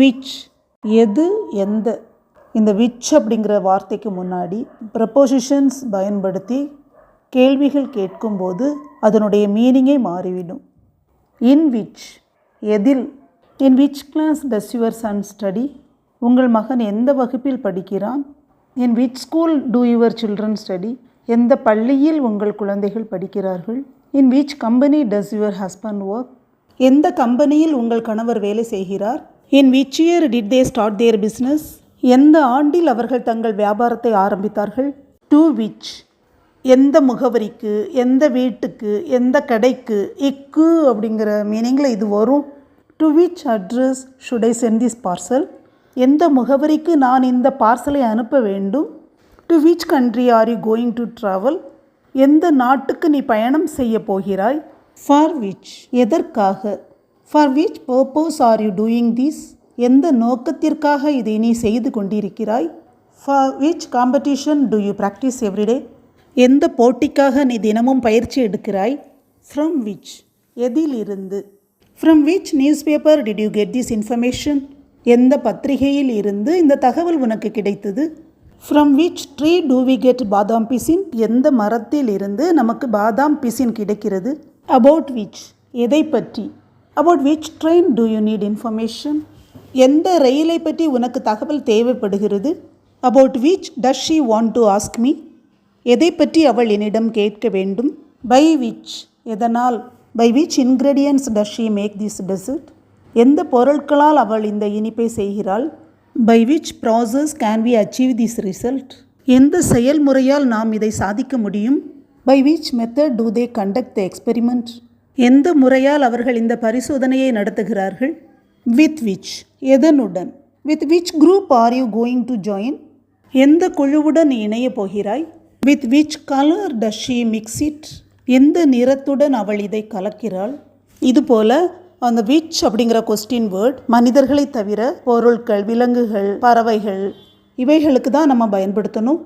Which எது எந்த. இந்த விச் அப்படிங்கிற வார்த்தைக்கு முன்னாடி ப்ரப்போசிஷன்ஸ் பயன்படுத்தி கேள்விகள் கேட்கும்போது அதனுடைய மீனிங்கே மாறிவிடும். இன் விச் எதில். In which class does your son study உங்கள் மகன் எந்த வகுப்பில் படிக்கிறான்? In which school do your children study எந்த பள்ளியில் உங்கள் குழந்தைகள் படிக்கிறார்கள்? In which company does your husband work எந்த கம்பெனியில் உங்கள் கணவர் வேலை செய்கிறார்? In which year did they start their business எந்த ஆண்டில் அவர்கள் தங்கள் வியாபாரத்தை ஆரம்பித்தார்கள்? டு விச் எந்த முகவரிக்கு? எந்த வீட்டுக்கு? எந்த கடைக்கு? இக்கு அப்படிங்கிற மீனிங்கில் இது வரும். To which address should I send this parcel எந்த முகவரிக்கு நான் இந்த பார்சலை அனுப்ப வேண்டும்? To which country are you going to travel எந்த நாட்டுக்கு நீ பயணம் செய்ய போகிறாய்? ஃபார் விச் எதற்காக? For which purpose are you doing this எந்த நோக்கத்திற்காக இதை நீ செய்து கொண்டிருக்கிறாய்? For which competition do you practice everyday எந்த போட்டிக்காக நீ தினமும் பயிற்சி எடுக்கிறாய்? ஃப்ரம் விச் எதிலிருந்து? From which newspaper did you get this information எந்த பத்திரிகையில் இருந்து இந்த தகவல் உனக்கு கிடைத்தது? From which tree do we get பாதாம் பிசின்? எந்த மரத்தில் இருந்து நமக்கு பாதாம் பிசின் கிடைக்கிறது? அபவுட் விச் எதை பற்றி? About which train do you need information எந்த ரயிலை பற்றி உனக்கு தகவல் தேவைப்படுகிறது? About which does she want to ask me எதை பற்றி அவள் என்னிடம் கேட்க வேண்டும்? பை விச் எதனால்? By which ingredients does she make this dessert எந்த பொருட்களால் அவள் இந்த இனிப்பை செய்கிறாள்? By which process can we achieve this result எந்த செயல்முறையால் நாம் இதை சாதிக்க முடியும்? By which method do they conduct the experiment எந்த முறையால் அவர்கள் இந்த பரிசோதனையை நடத்துகிறார்கள்? With which எதனுடன்? With which group are you going to join எந்த குழுவுடன் நீ இணையப் போகிறாய்? With which colour does she mix it எந்த நிறத்துடன் அவள் இதை கலக்கிறாள்? இதுபோல் அந்த விச் அப்படிங்கிற கொஸ்டின் வேர்ட் மனிதர்களை தவிர பொருட்கள் விலங்குகள் பறவைகள் இவைகளுக்கு தான் நம்ம பயன்படுத்தணும்.